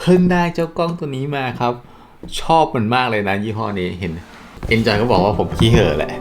เพิ่งได้เจ้ากล้องตัวนี้มาครับ ชอบมันมากเลยนะยี่ห้อนี้เห็นเอ็นจอยก็บอกว่าผมขี้เห่อแหละ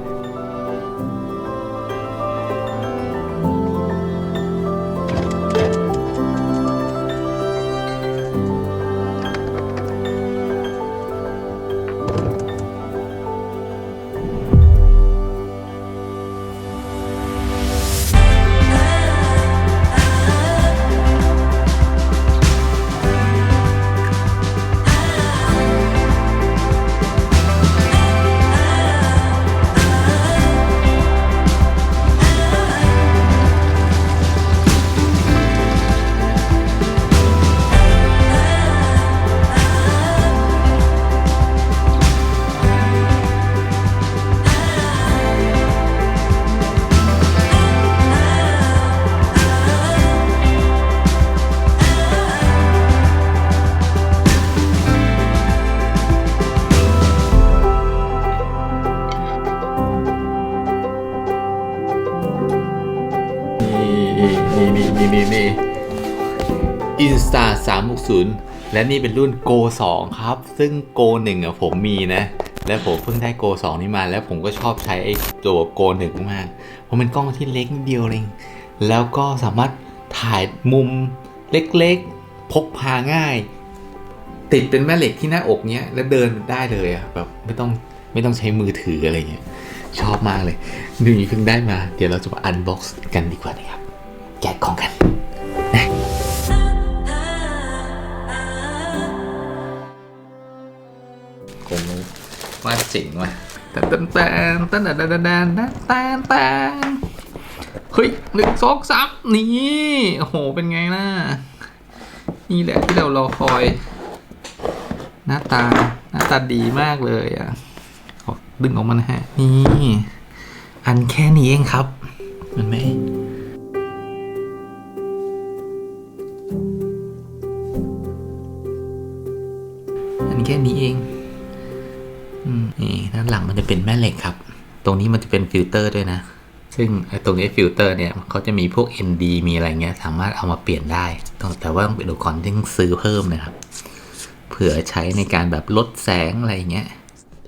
อินสตาสามหกศูนย์และนี่เป็นรุ่น Go 2 ครับ ซึ่ง Go 1อะผมมีนะ และผมเพิ่งได้ Go 2 นี้มา แล้วผมก็ชอบใช้ไอ้ตัว Go 1 มาก เพราะมันกล้องที่เล็กนิดเดียวเอง แล้วก็สามารถถ่ายมุมเล็กๆ พกพาง่าย ติดเป็นแม่เหล็กที่หน้าอกเนี้ย แล้วเดินได้เลยอะแบบไม่ต้องไม่ต้องใช้มือถืออะไรเงี้ย ชอบมากเลยนี่เพิ่งได้มา เดี๋ยวเราจะมาอันบ็อกซ์กันดีกว่านะครับ แกะกล่องกันนะ ว่าเจ๋งว่ะตันตันตันตันตันตันตันตันตันตันเฮ้ยหนึ่งสองสามนี่โอ้โหเป็นไงล่ะ นี่แหละที่เรารอคอย หน้าตาหน้าตาดีมากเลยอะขอดึงออกมานะฮะ นี่ อันแค่นี้เองครับ มันไหมอันแค่นี้เอง จะเป็นแม่เหล็กครับ ตรงนี้มันจะเป็นฟิลเตอร์ด้วยนะ ซึ่งไอ้ตรงนี้ฟิลเตอร์เนี่ยเขาจะมีพวก ND มีอะไรเงี้ยสามารถเอามาเปลี่ยนได้ แต่ว่าต้องเป็นอุปกรณ์ที่ซื้อเพิ่มนะครับเผื่อใช้ในการแบบลดแสงอะไรเงี้ย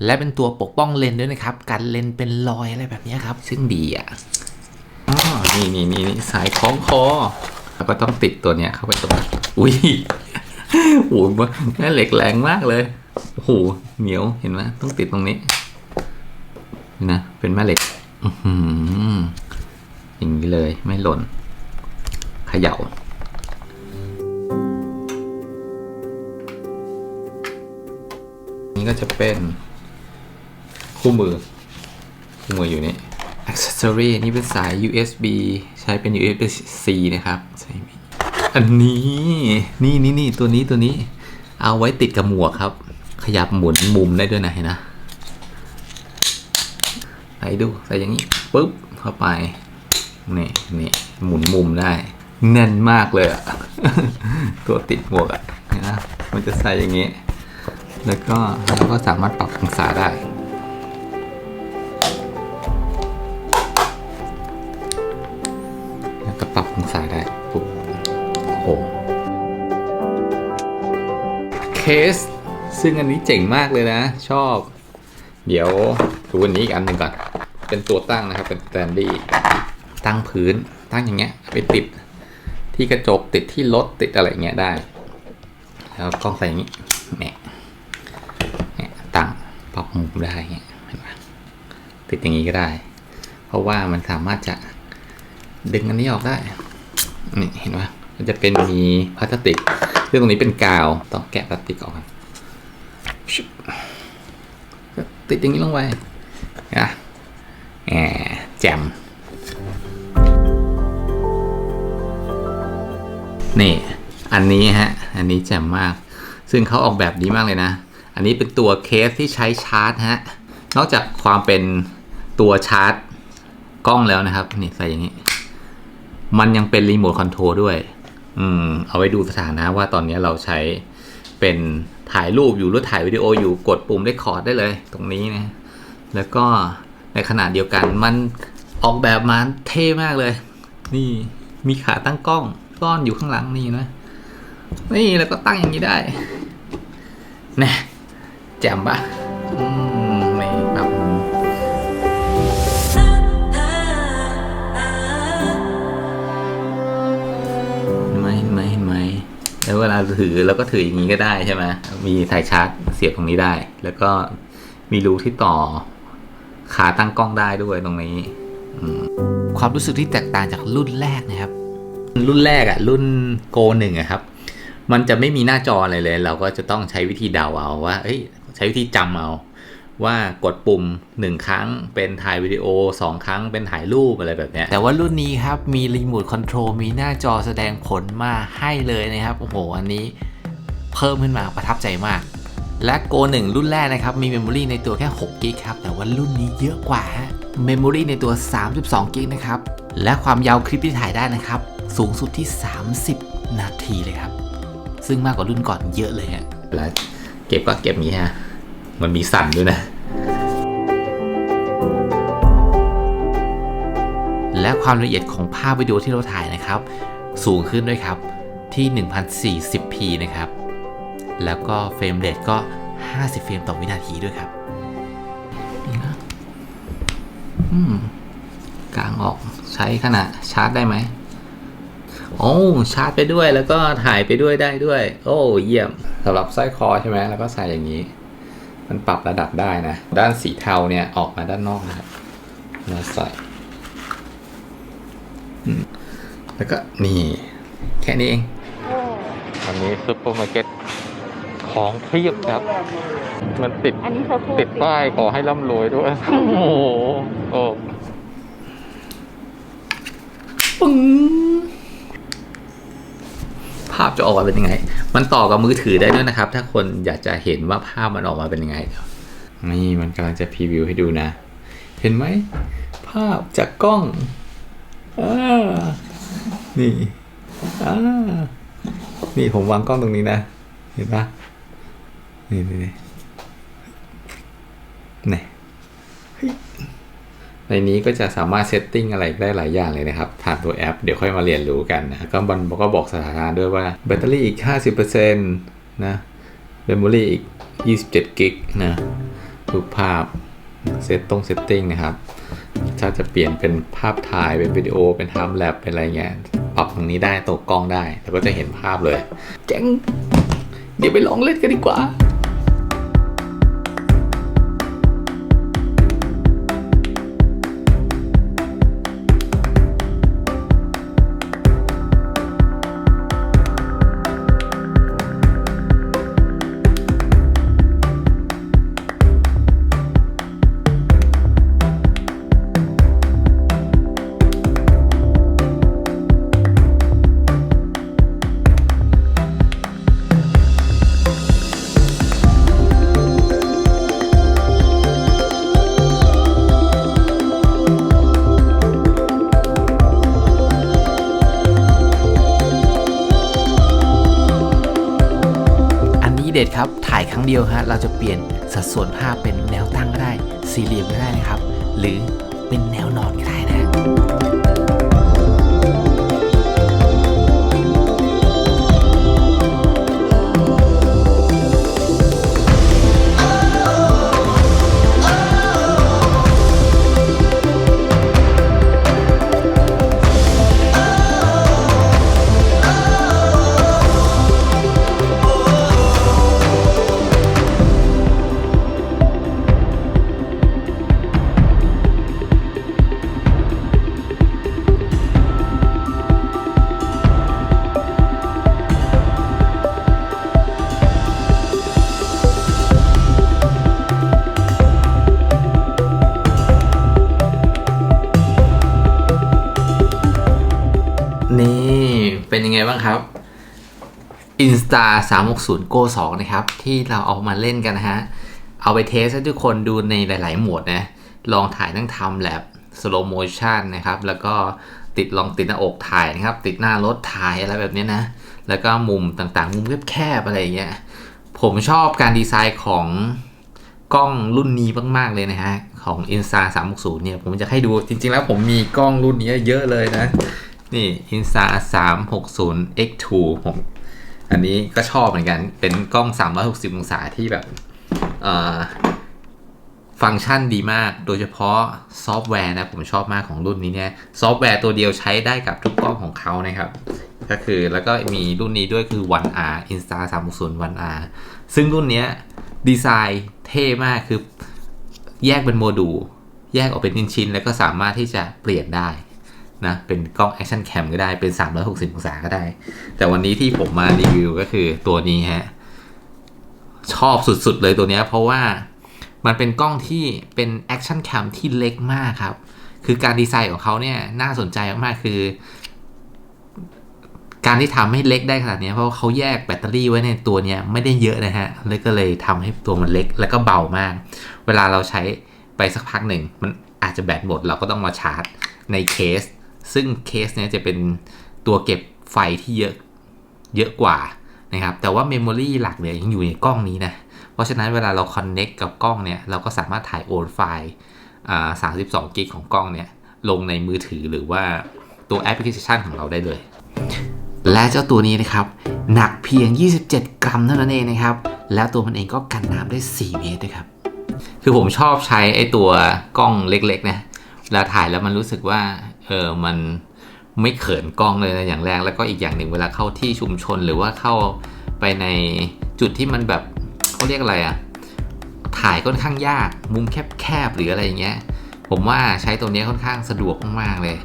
และเป็นตัวปกป้องเลนด้วยนะครับกันเลนเป็นรอยอะไรแบบนี้ครับ ซึ่งดีอะอ๋อนี่นี่นี่นสายคล้องคอแล้วก็ต้องติดตัวเนี้ยเข้าไปตรงอุ้ยโอ้โหแม่เหล็กแรงมากเลยโอ้โหเหนียวเห็นไหมต้องติดตรงนี้ นี่นะเป็นแม่เหล็กอย่างนี้เลยไม่หล่นเขย่านี่ก็จะเป็นคู่มือ คู่มืออยู่นี่ accessory นี่เป็นสาย USB ใช้เป็น USB-C นะครับใช่อันนี้ นี่นี่นี่ตัวนี้ตัวนี้ เอาไว้ติดกับหมวกครับ ขยับหมุนมุมได้ด้วยนะเห็นนะ ไหนดูใส่อย่างนี้ปุ๊บเข้าไปนี่นี่หมุนมุมได้แน่นมากเลยอะตัวติดหมวกอะเห็นะมันจะใส่อย่างนี้ แล้วก็เราก็สามารถปรับองศาได้แล้วก็ปรับองศาได้ปุ๊บโอ้โหเคส ซึ่งอันนี้เจ๋งมากเลยนะ ชอบ เดี๋ยวดูอันนี้อีกอันหนึ่งก่อน เป็นตัวตั้งนะครับเป็นสแตนดี้ตั้งพื้นตั้งอย่างเงี้ยไปติดที่กระจกติดที่รถติดอะไรเงี้ยได้ แล้วกล้องใส่อย่างงี้เนี่ยเนี่ยตั้งปรับมุมได้เงี้ยเห็นปะติดอย่างงี้ก็ได้ เพราะว่ามันสามารถจะดึงอันนี้ออกได้นี่เห็นปะมันจะเป็นมีพลาสติก ซึ่งตรงนี้เป็นกาว ต้องแกะพลาสติกออก ติดอย่างนี้ลงไปนะแหมแจมนี่ อันนี้ฮะ อันนี้แจ่มมาก ซึ่งเขาออกแบบดีมากเลยนะ อันนี้เป็นตัวเคสที่ใช้ชาร์จฮะ นอกจากความเป็นตัวชาร์จกล้องแล้วนะครับ นี่ใส่อย่างนี้ มันยังเป็นรีโมทคอนโทรลด้วย อืม เอาไว้ดูสถานะว่าตอนนี้เราใช้เป็น ถ่ายรูปอยู่หรือถ่ายวิดีโออยู่กดปุ่มได้คอร์ดได้เลยตรงนี้นะแล้วก็ในขณะเดียวกันมันออกแบบมาเท่มากเลย นี่มีขาตั้งกล้องก้อนอยู่ข้างหลังนี่นะนี่แล้วก็ตั้งอย่างนี้ได้แน่แจ่มปะอืม แล้วเวลาถือเราก็ถืออย่างนี้ก็ได้ใช่ไหมมีสายชาร์จเสียบตรงนี้ได้ แล้วก็มีรูที่ต่อขาตั้งกล้องได้ด้วยตรงนี้ความรู้สึกที่แตกต่างจากรุ่นแรกนะครับ รุ่นแรกอะรุ่นโกหนึ่งอะครับ มันจะไม่มีหน้าจออะไรเลย เราก็จะต้องใช้วิธีเดาเอาว่าเอ้ย ใช้วิธีจำเอา ว่ากดปุ่มหนึ่งครั้งเป็นถ่ายวิดีโอสองครั้งเป็นถ่ายรูปอะไรแบบเนี้ยแต่ว่ารุ่นนี้ครับมีรีโมทคอนโทรลมีหน้าจอแสดงผลมาให้เลยนะครับ โอ้โห อันนี้เพิ่มขึ้นมาประทับใจมาก และโก1รุ่นแรกนะครับ มีเมมโมรีในตัวแค่6กิกครับ แต่ว่ารุ่นนี้เยอะกว่าฮะเมมโมรีในตัว 32กิกนะครับ และความยาวคลิปที่ถ่ายได้นะครับ สูงสุดที่ 30 นาทีเลยครับ ซึ่งมากกว่ารุ่นก่อนเยอะเลยฮะแล้วเก็บก็เก็บนี้ฮะ มันมีสั่นด้วยนะ และความละเอียดของภาพวิดีโอที่เราถ่ายนะครับ สูงขึ้นด้วยครับที่ 1040p นะครับ แล้วก็เฟรมเรทก็ 50 เฟรมต่อวินาทีด้วยครับนี่นะอืมกลางออกใช้ขนาดชาร์จได้ไหมโอ้ชาร์จไปด้วยแล้วก็ถ่ายไปด้วยได้ด้วย โอ้เยี่ยมสำหรับสร้อยคอใช่ไหมแล้วก็ใส่อย่างนี้ มันปรับระดับได้นะ ด้านสีเทาเนี่ยออกมาด้านนอกนะครับมาใส่อืมแล้วก็นี่ แค่นี้เองวันนี้ซุปเปอร์มาร์เก็ตของเพียบครับ มันติดอันนี้เขาพูดติดป้ายขอให้ร่ำรวยด้วย โอ้โหโอ้ปึ้ง ภาพจะออกมาเป็นยังไง มันต่อกับมือถือได้ด้วยนะครับ ถ้าคนอยากจะเห็นว่าภาพมันออกมาเป็นยังไงนี่มันกำลังจะพรีวิวให้ดูนะ เห็นไหม ภาพจากกล้องอ่านี่อ่านี่ผมวางกล้องตรงนี้นะ เห็นปะนี่นี่นี่ ในนี้ก็จะสามารถเซตติ้งอะไรได้หลายอย่างเลยนะครับ ผ่านตัวแอป เดี๋ยวค่อยมาเรียนรู้กันนะก็มันก็บอกสถานะด้วยว่าแบตเตอรี่อีก 50%นะเมมโมรี่อีก 27กิกนะรูปภาพเซตตรงเซตติ้งนะครับ ถ้าจะเปลี่ยนเป็นภาพถ่ายเป็นวิดีโอเป็นไทม์แลปเป็นอะไรเงี้ยปรับตรงนี้ได้ตัวกล้องได้ แล้วก็จะเห็นภาพเลย เจ๋งเดี๋ยวไปลองเล่นกันดีกว่า ครั้งเดียวฮะเราจะเปลี่ยนสัดส่วนภาพเป็นแนวตั้งก็ได้ สี่เหลี่ยมก็ได้นะครับ หรือเป็นแนวนอนก็ได้นะ ยังไงบ้างครับ Insta 360 Go 2 นะครับ ที่เราเอามาเล่นกันนะฮะ เอาไปเทสให้ทุกคนดูในหลาย ๆ หมวดนะ ลองถ่ายทั้ง Time Lapse Slow Motion นะครับ แล้วก็ติดลองติดหน้าอกถ่ายนะครับ ติดหน้ารถถ่ายอะไรแบบนี้นะ แล้วก็มุมต่างๆ มุมแคบๆอะไรอย่างเงี้ย ผมชอบการดีไซน์ของกล้องรุ่นนี้มาก ๆ เลยนะฮะ ของ Insta 360 เนี่ย ผมจะให้ดูจริง ๆ แล้วผมมีกล้องรุ่นนี้เยอะเลยนะ นี่ Insta 360 X2 ผมอันนี้ก็ชอบเหมือนกัน เป็นกล้อง 360 องศาที่แบบเอ่อฟังก์ชันดีมาก โดยเฉพาะซอฟต์แวร์นะ ผมชอบมากของรุ่นนี้เนี่ย ซอฟต์แวร์ตัวเดียวใช้ได้กับทุกกล้องของเขานะครับ ก็คือแล้วก็มีรุ่นนี้ด้วยคือ One R Insta 360 One R ซึ่งรุ่นนี้ดีไซน์เท่มากคือแยกเป็นโมดูล แยกออกเป็นชิ้นๆแล้วก็สามารถที่จะเปลี่ยนได้ นะเป็นกล้อง Action Cam ก็ได้เป็น 360 องศาก็ได้ แต่วันนี้ที่ผมมารีวิวก็คือตัวนี้ฮะ ชอบสุดๆเลยตัวนี้เพราะว่ามันเป็นกล้องที่เป็น Action Cam ที่เล็กมากครับ คือการดีไซน์ของเขาเนี่ยน่าสนใจมากๆ คือ การที่ทำให้เล็กได้ขนาดนี้เพราะเขาแยกแบตเตอรี่ไว้ในตัวนี้ไม่ได้เยอะนะฮะเลยก็เลยทำให้ตัวมันเล็กแล้วก็เบามาก เวลาเราใช้ไปสักพักหนึ่งมันอาจจะแบตหมดเราก็ต้องมาชาร์จในเคส ซึ่งเคสเนี้ยจะเป็นตัวเก็บไฟที่เยอะเยอะกว่านะครับ แต่ว่าเมมโมรีหลักเนี่ยยังอยู่ในกล้องนี้นะ เพราะฉะนั้นเวลาเราคอนเน็กกับกล้องเนี่ย เราก็สามารถถ่ายโอนไฟล์อ่า32กิกของกล้องเนี่ยลงในมือถือหรือว่าตัวแอปพลิเคชันของเราได้เลย และเจ้าตัวนี้นะครับ หนักเพียง 27 กรัมเท่านั้นเองนะครับ แล้วตัวมันเองก็กันน้ำได้ 4 เมตรด้วยครับ คือผมชอบใช้ไอ้ตัวกล้องเล็กๆนะเวลาถ่ายแล้วมันรู้สึกว่า เออมันไม่เขินกล้องเลยนะอย่างแรกแล้วก็อีกอย่างหนึ่งเวลาเข้าที่ชุมชนหรือว่าเข้าไปในจุดที่มันแบบเขาเรียกอะไรอะถ่ายค่อนข้างยากมุมแคบๆหรืออะไรอย่างเงี้ยผมว่าใช้ตัวนี้ค่อนข้างสะดวกมากๆเลย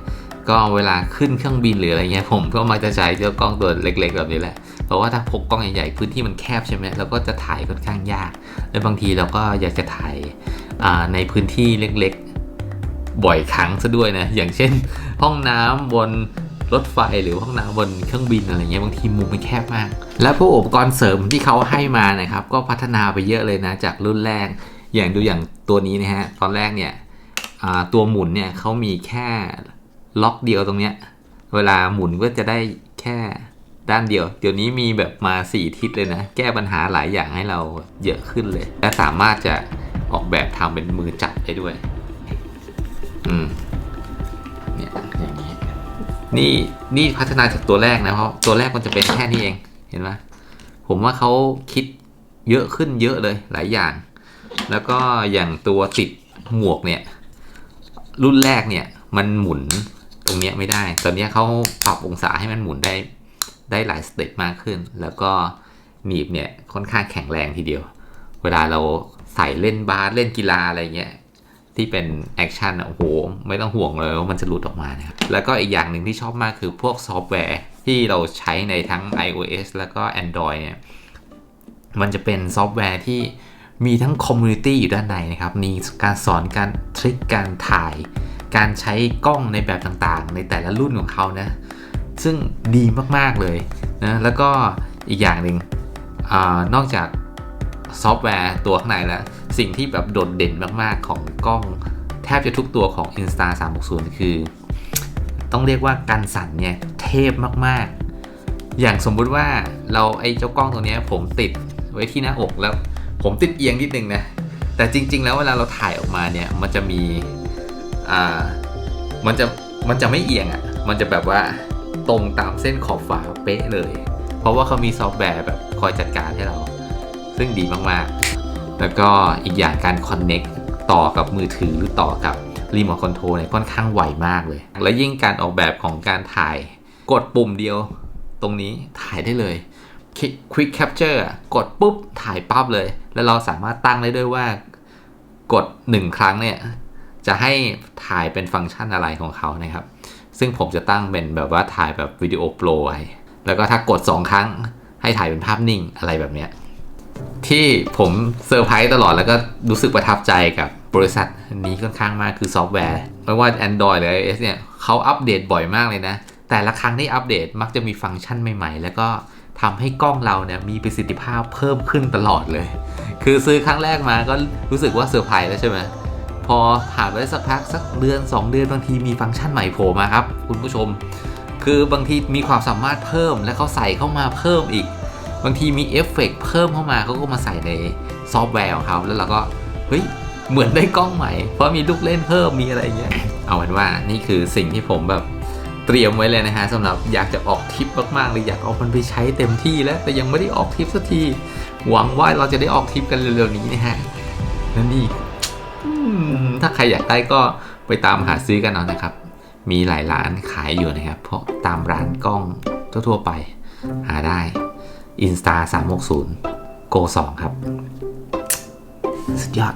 ก็เวลาขึ้นเครื่องบินหรืออะไรเงี้ยผมก็มักจะใช้เจ้ากล้องตัวเล็ก ๆ แบบนี้แหละเพราะว่าถ้าพกกล้องใหญ่ๆพื้นที่มันแคบใช่ไหมเราก็จะถ่ายค่อนข้างยาก และบางทีเราก็อยากจะถ่ายในพื้นที่เล็กๆ บ่อยครั้งซะด้วยนะ อย่างเช่น ห้องน้ำบนรถไฟหรือห้องน้ำบนเครื่องบินอะไรเงี้ยบางทีมุมมันแคบมาก และพวกอุปกรณ์เสริมที่เขาให้มานะครับ ก็พัฒนาไปเยอะเลยนะจากรุ่นแรก อย่างดูอย่างตัวนี้นะฮะตอนแรกเนี่ยตัวหมุนเนี่ยเขามีแค่ล็อกเดียวตรงเนี้ยเวลาหมุนก็จะได้แค่ด้านเดียว เดี๋ยวนี้มีแบบมา 4 ทิศเลยนะ แก้ปัญหาหลายอย่างให้เราเยอะขึ้นเลย และสามารถจะออกแบบทำเป็นมือจับได้ด้วย อืมเนี่ยอย่างนี้ นี่นี่พัฒนาจากตัวแรกนะเพราะตัวแรกมันจะเป็นแค่นี้เองเห็นไหมผมว่าเขาคิดเยอะขึ้นเยอะเลยหลายอย่าง แล้วก็อย่างตัวติดหมวกเนี่ย รุ่นแรกเนี่ย มันหมุนตรงเนี้ยไม่ได้ ตอนเนี้ยเขาปรับองศาให้มันหมุนได้ได้หลายสเต็ปมากขึ้น แล้วก็หนีบเนี่ยค่อนข้างแข็งแรงทีเดียว เวลาเราใส่เล่นบาสเล่นกีฬาอะไรเงี้ย ที่เป็นแอคชั่นอะโอ้โห ไม่ต้องห่วงเลยว่ามันจะหลุดออกมานะครับ แล้วก็อีกอย่างหนึ่งที่ชอบมากคือพวกซอฟต์แวร์ที่เราใช้ในทั้ง iOS แล้วก็ Android เนี่ย มันจะเป็นซอฟต์แวร์ที่มีทั้งคอมมูนิตี้อยู่ด้านในนะครับ มีการสอนการทริคการถ่าย การใช้กล้องในแบบต่างๆ ในแต่ละรุ่นของเขานะ ซึ่งดีมากๆเลยนะ แล้วก็อีกอย่างหนึ่งอนอกจากซอฟต์แวร์ตัวข้างในแล้ว สิ่งที่แบบโดดเด่นมากๆของกล้อง แทบจะทุกตัวของ Insta 360 คือ ต้องเรียกว่าการสั่นเนี่ย เทพมากๆ อย่างสมมุติว่าเราไอ้เจ้ากล้องตัวนี้ผมติดไว้ที่หน้าอกแล้ว ผมติดเอียงนิดนึงนะ แต่จริง ๆ แล้วเวลาเราถ่ายออกมาเนี่ย มันจะมีอ่ามันจะมันจะไม่เอียงอะ่ะ มันจะแบบว่าตรงตามเส้นขอบฝาเป๊ะเลย เพราะว่าเขามีซอฟต์แวร์แบบคอยจัดการให้เรา ซึ่งดีมากๆ แล้วก็อีกอย่างการคอนเน็กต่อกับมือถือหรือต่อกับรีโมทคอนโทรลเนี่ยค่อนข้างไวมากเลย และยิ่งการออกแบบของการถ่าย กดปุ่มเดียว ตรงนี้ถ่ายได้เลย Quick Capture อะกดปุ๊บ ถ่ายปั๊บเลย แล้วเราสามารถตั้งได้ด้วยว่ากด 1 ครั้งเนี่ย จะให้ถ่ายเป็นฟังก์ชันอะไรของเขานะครับ ซึ่งผมจะตั้งเป็นแบบว่าถ่ายแบบวิดีโอโปรไว้แล้วก็ถ้ากด 2 ครั้งให้ถ่ายเป็นภาพนิ่งอะไรแบบเนี้ย ที่ผมเซอร์ไพรส์ตลอดแล้วก็รู้สึกประทับใจกับบริษัทนี้ค่อนข้างมากคือซอฟต์แวร์ ไม่ว่า Android หรือ iOS เนี่ยเขาอัปเดตบ่อยมากเลยนะ แต่ละครั้งที่อัปเดตมักจะมีฟังก์ชันใหม่ๆ แล้วก็ทำให้กล้องเราเนี่ยมีประสิทธิภาพเพิ่มขึ้นตลอดเลย คือซื้อครั้งแรกมาก็รู้สึกว่าเซอร์ไพรส์แล้วใช่ไหมพอผ่านไปสักพักสักเดือน 2 เดือนบางทีมีฟังก์ชันใหม่โผล่มาครับคุณผู้ชม คือบางทีมีความสามารถเพิ่มและเขาใส่เข้ามาเพิ่มอีก บางทีมีเอฟเฟกต์เพิ่มเข้ามาเขาก็มาใส่ในซอฟต์แวร์ของเขาแล้วเราก็เฮ้ยเหมือนได้กล้องใหม่ เพราะมีลูกเล่นเพิ่มมีอะไรอย่างเงี้ยเอาเป็นว่านี่คือสิ่งที่ผมแบบเตรียมไว้เลยนะฮะสำหรับอยากจะออกทริปมากๆเลยอยากเอามันไปใช้เต็มที่แล้วแต่ยังไม่ได้ออกทริปสักทีหวังว่าเราจะได้ออกทริปกันเร็วๆนี้นะฮะนั่นนี่ถ้าใครอยากได้ก็ไปตามหาซื้อกันเอานะครับ มีหลายร้านขายอยู่นะครับเพราะตามร้านกล้องทั่วๆไปหาได้ Insta 360 Go 2 ครับ สุดยอด